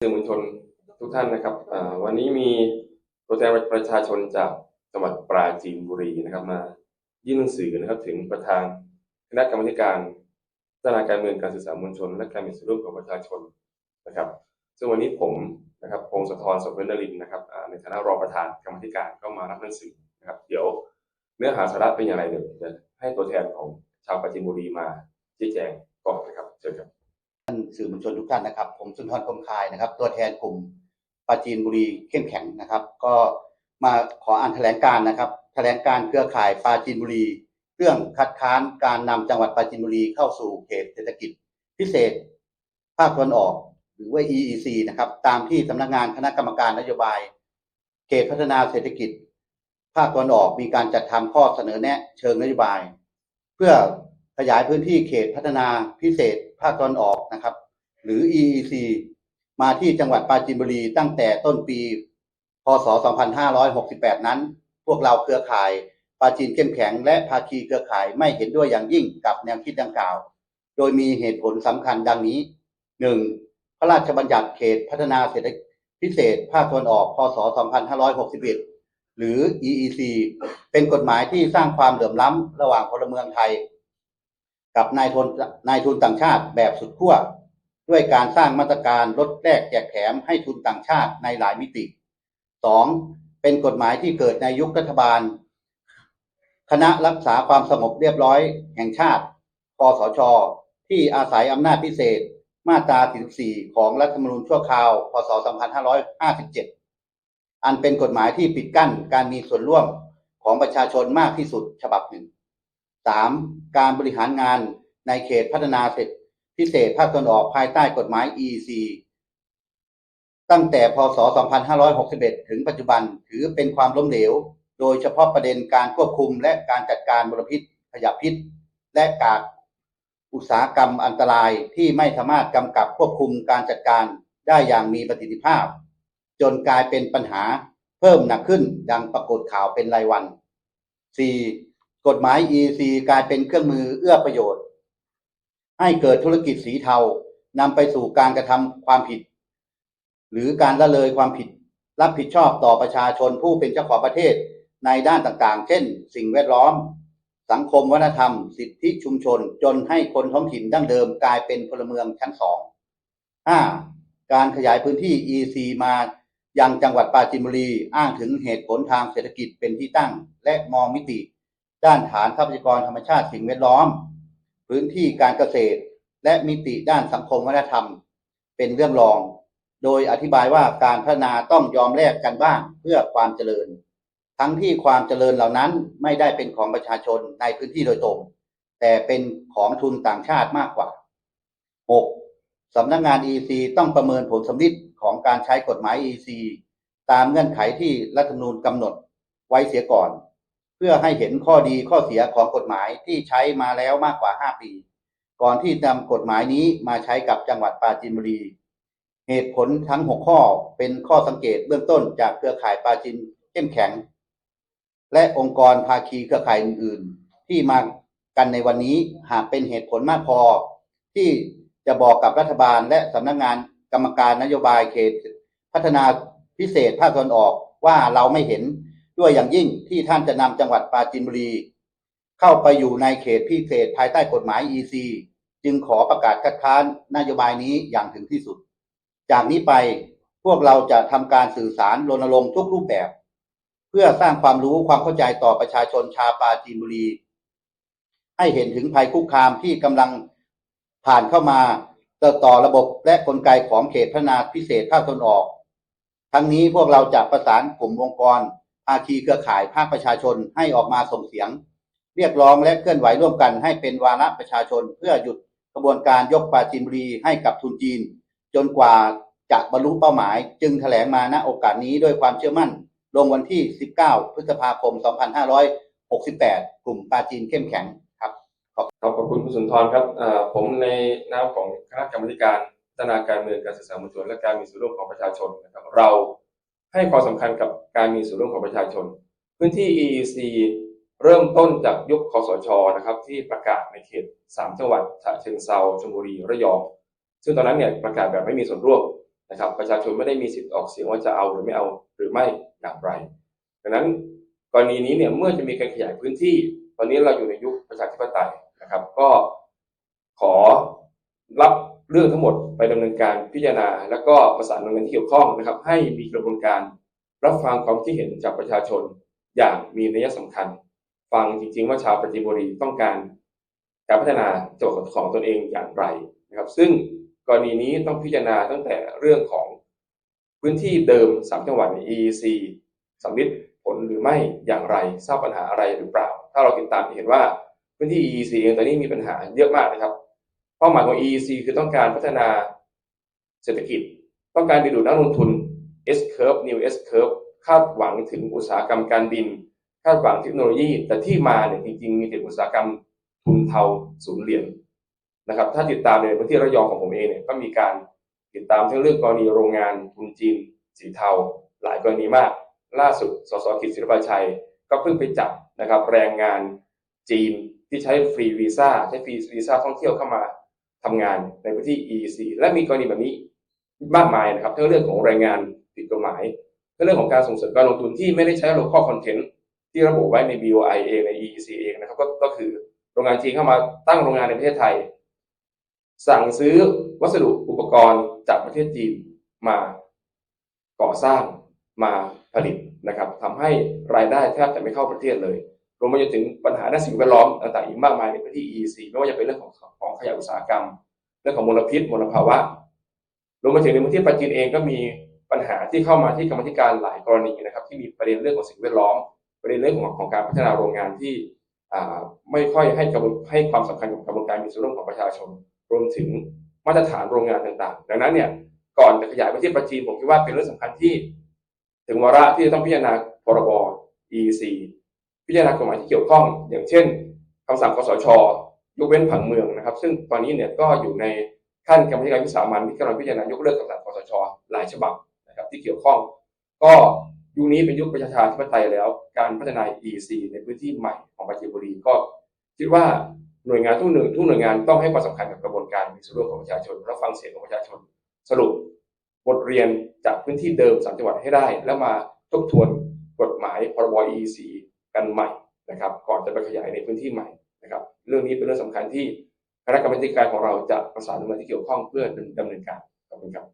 สื่อมวลชนทุกท่านนะครับวันนี้มีตัวแทนประชาชนจากจังหวัดปราจีนบุรีนะครับ มายื่นหนังสือนะครับถึงประธานคณะกรรมการพัฒนาการเมืองการสื่อสารมวลชน และการมีส่วนร่วมของประชาชนนะครับ ซึ่งวันนี้ผมนะครับพงศธรสมเวชนรินทร์นะครับในฐานะรองประธานกรรมการก็มารับหนังสือนะครับ เดี๋ยวเนื้อหาสาระเป็นอย่างไรเดี๋ยวจะให้ตัวแทนของชาวปราจีนบุรีมาชี้แจงก่อนนะครับเชิญครับท่าน สื่อมวลชนทุกท่านนะครับผมสุนทรคมคายนะครับ ตัวแทนกลุ่มปราจีนบุรีเข้มแข็งนะครับ ก็มาขออ่านแถลงการนะครับ แถลงการเครือข่ายปราจีนบุรี เรื่องคัดค้านการนำจังหวัดปราจีนบุรีเข้าสู่เขตเศรษฐกิจ พิเศษ ภาคตะวันออก หรือว่า EEC นะครับ ตามที่สำนักงานคณะกรรมการนโยบาย เขตพัฒนาเศรษฐกิจ ภาคตะวันออกมีการจัดทำข้อเสนอแนะ เชิงนโยบาย เพื่อขยายพื้นที่เขตพัฒนาพิเศษ ภาคตะวันออกนะครับ หรือ EEC มาที่จังหวัดปราจีนบุรีตั้งแต่ต้นปี พศ 2568 นั้น พวกเราเครือข่ายปราจีนเข้มแข็ง และภาคีเครือข่ายไม่เห็นด้วยอย่างยิ่งกับแนวคิดดังกล่าว โดยมีเหตุผลสำคัญดังนี้ 1. พระราชบัญญัติเขตพัฒนาเศรษฐกิจพิเศษภาคตะวันออก พศ 2561 หรือ EEC เป็นกฎหมายที่สร้างความเหลื่อมล้ำระหว่างพลเมืองไทย กับนายทุนนายทุนต่างชาติแบบสุดขั้วด้วยการสร้างมาตรการลดแลกแจกแถมให้ทุนต่างชาติในหลายมิติ 2. เป็นกฎหมายที่เกิดในยุครัฐบาล คณะรักษาความสงบเรียบร้อยแห่งชาติคอสช ที่อาศัยอำนาจพิเศษ มาตรา 44 ของรัฐธรรมนูญชั่วคราว พศ 2557 อันเป็นกฎหมายที่ปิดกั้นการมีส่วนร่วมของประชาชนมากที่สุดฉบับหนึ่ง 3. การบริหารงานในเขตพัฒนาเศรษฐพิเศษภาคตะวันออกภายใต้กฎหมาย EC ตั้งแต่พศ 2561 ถึงปัจจุบันถือเป็นความล้มเหลว โดยเฉพาะประเด็นการควบคุมและการจัดการมลพิษ ขยะพิษ และกากอุตสาหกรรมอันตรายที่ไม่สามารถกำกับควบคุมการจัดการได้อย่างมีประสิทธิภาพ จนกลายเป็นปัญหาเพิ่มหนักขึ้นดังปรากฏข่าวเป็นรายวัน 4. กฎหมาย EC กลายเป็นเครื่องมือเอื้อประโยชน์ ให้เกิดธุรกิจสีเทานำไปสู่การกระทำความผิด หรือการละเลยความผิด รับผิดชอบต่อประชาชนผู้เป็นเจ้าของประเทศในด้านต่างๆ เช่น สิ่งแวดล้อม สังคมวัฒนธรรม สิทธิชุมชน จนให้คนท้องถิ่นดั้งเดิมกลายเป็นพลเมืองชั้นสอง 5. การขยายพื้นที่ EC มายังจังหวัดปราจีนบุรี อ้างถึงเหตุผลทางเศรษฐกิจเป็นที่ตั้งและมองมิติ ด้านฐานทรัพยากรธรรมชาติสิ่งแวดล้อม พื้นที่การเกษตร และมิติด้านสังคมวัฒนธรรม เป็นเรื่องรอง โดยอธิบายว่าการพัฒนาต้องยอมแลกกันบ้างเพื่อความเจริญ ทั้งที่ความเจริญเหล่านั้นไม่ได้เป็นของประชาชนในพื้นที่โดยตรง แต่เป็นของทุนต่างชาติมากกว่า 6. สำนักงาน EC ต้องประเมินผลสำลิดของการใช้กฎหมาย EC ตามเงื่อนไขที่รัฐธรรมนูญกำหนดไว้เสียก่อน เพื่อให้เห็นข้อดีข้อเสียของกฎหมายที่ใช้มาแล้วมากกว่า 5 ปี ก่อนที่นำกฎหมายนี้มาใช้กับจังหวัดปราจีนบุรี เหตุผลทั้ง 6 ข้อเป็นข้อสังเกตเบื้องต้นจากเครือข่ายปราจีนเข้มแข็ง และองค์กรภาคีเครือข่ายอื่นๆ ที่มากันในวันนี้หากเป็นเหตุผลมากพอ ที่จะบอกกับรัฐบาลและสำนักงานกรรมการนโยบายเขต พัฒนาพิเศษภาคตะวันออกว่าเราไม่เห็น ด้วยอย่างยิ่งที่ท่านจะนำจังหวัดปราจีนบุรี เข้าไปอยู่ในเขตพิเศษภายใต้กฎหมาย EC จึงขอประกาศคัดค้านนโยบายนี้อย่างถึงที่สุด จากนี้ไปพวกเราจะทำการสื่อสารรณรงค์ทุกรูปแบบ เพื่อสร้างความรู้ความเข้าใจต่อประชาชนชาวปราจีนบุรี ให้เห็นถึงภัยคุกคามที่กำลังผ่านเข้ามาต่อต่อระบบและกลไกของเขตพัฒนาพิเศษภาคตะวันออก ทั้งนี้พวกเราจะประสานกลุ่มองค์กร ภาคีเครือข่ายภาคประชาชนให้ออกมาส่งเสียง เรียกร้องและเคลื่อนไหวร่วมกันให้เป็นวาระประชาชน เพื่อหยุดกระบวนการยกปาจีนบุรีให้กับทุนจีน จนกว่าจะบรรลุเป้าหมาย จึงแถลงมาณโอกาสนี้ด้วยความเชื่อมั่น ลงวันที่ 19 พฤษภาคม 2568 กลุ่มปาจีนเข้มแข็งครับครับขอบคุณคุณสุนทรครับผมในนามของคณะกรรมการพัฒนาการเมืองการศึกษามวลชนและการมีส่วนร่วมของประชาชนนะครับเรา ให้ความสำคัญกับการมีส่วนร่วมของประชาชน พื้นที่ EEC เริ่มต้นจากยุคคสชนะครับที่ประกาศในเขต 3 จังหวัดฉะเชิงเซาชลบุรีระยองซึ่งตอนนั้นเนี่ยประกาศแบบไม่มีส่วนร่วมนะครับ ประชาชนไม่ได้มีสิทธิ์ออกเสียงว่าจะเอาหรือไม่เอาหรือไม่อย่างไรดังนั้นกรณีนี้เนี่ยเมื่อจะมีการขยายพื้นที่ ตอนนี้เราอยู่ในยุคประชาธิปไตยนะครับ ก็ เรื่องทั้งหมดไปดำเนินการพิจารณา แล้วก็ประสานหน่วยงานที่เกี่ยวข้องนะครับ ให้มีกระบวนการรับฟังความคิดเห็นจากประชาชนอย่างมีนัยสำคัญ ฟังจริงๆ ว่าชาวปราจีนบุรีต้องการการพัฒนาโจังหวัดของตนเองอย่างไรนะครับ ซึ่งกรณีนี้ต้องพิจารณาตั้งแต่เรื่องของพื้นที่เดิมสามจังหวัดใน EEC สำลิดผลหรือไม่อย่างไรทราบปัญหาอะไรหรือเปล่า ถ้าเราติดตามจะเห็นว่าพื้นที่ EEC เองตอนนี้มีปัญหาเยอะมากนะครับ เป้าหมายของ EEC คือต้องการพัฒนาเศรษฐกิจ ต้องการดึงดูดนักลงทุน S curve new S curve คาดหวังถึงอุตสาหกรรมการบิน คาดหวังเทคโนโลยี แต่ที่มาเนี่ยจริงๆ มีแต่อุตสาหกรรมทุนเทาศูนย์เหรียญนะครับ ถ้าติดตามในพื้นที่ระยองของผมเองเนี่ยก็มีการติดตามทั้งเรื่องกรณีโรงงานทุนจีน สีเทา หลายกรณีมาก ล่าสุดสสกิจศิลปาชัย ก็เพิ่งไปจับนะครับแรงงานจีนที่ใช้ฟรีวีซ่าใช้ฟรีวีซ่าท่องเที่ยวเข้ามา ทำงานในพื้นที่ EEC และมีกรณีแบบนี้มากมายนะครับทั้งเรื่องของแรงงานผิดกฎหมายทั้งเรื่องของการส่งเสริมการลงทุนที่ไม่ได้ใช้ local content ที่ระบุไว้ใน BOI เองใน EEC เองนะครับก็ก็คือโรงงานจีนเข้ามาตั้งโรงงานในประเทศไทย สั่งซื้อวัสดุอุปกรณ์จากประเทศจีนมาก่อสร้างมาผลิตนะครับทำให้รายได้แทบจะไม่เข้าประเทศเลย รวมไปจนถึงปัญหาด้านสิ่งแวดล้อมต่างๆอีกมากมายในพื้นที่ EEC ไม่ว่าจะเป็นเรื่องของของขยะอุตสาหกรรม เรื่องของมลพิษมลภาวะรวมไปถึงในพื้นที่ปราจีนเองก็มีปัญหาที่เข้ามาที่กรรมธิการหลายกรณีนะครับ ที่มีประเด็นเรื่องของสิ่งแวดล้อม ประเด็นเรื่องของของการพัฒนาโรงงานที่ไม่ค่อยให้กระบวนให้ความสำคัญกับกระบวนการมีส่วนร่วมของประชาชน รวมถึงมาตรฐานโรงงานต่างๆ ดังนั้นเนี่ยก่อนจะขยายไปที่ปราจีนผมคิดว่าเป็นเรื่องสำคัญที่ ถึงวาระที่จะต้องพิจารณาพรบ EC พิจารณากฎหมายที่เกี่ยวข้อง อย่างเช่นคำสั่งคสชยกเว้นผังเมืองนะครับ ซึ่งตอนนี้เนี่ยก็อยู่ในขั้นกรรมธิการวิสามันที่กำลังพิจารณายกเลิกคำสั่งคสชหลายฉบับนะครับที่เกี่ยวข้อง ก็ยุคนี้เป็นยุคประชาธิปไตยแล้ว การพัฒนา EC ในพื้นที่ใหม่ของปราจีนบุรีก็คิดว่าหน่วยงานทุกหน่วยทุกหน่วยงานต้องให้ความสำคัญกับกระบวนการมีส่วนร่วมของประชาชนรับฟังเสียงของประชาชน สรุปบทเรียนจากพื้นที่เดิมสามจังหวัดให้ได้ แล้วมาทบทวนกฎหมายพรบ EC กันใหม่นะครับ ก่อนจะไปขยายในพื้นที่ใหม่นะครับ เรื่องนี้เป็นเรื่องสำคัญที่คณะกรรมการของเราจะประสานหน่วยงานที่เกี่ยวข้องเพื่อดำเนินการขอบคุณครับ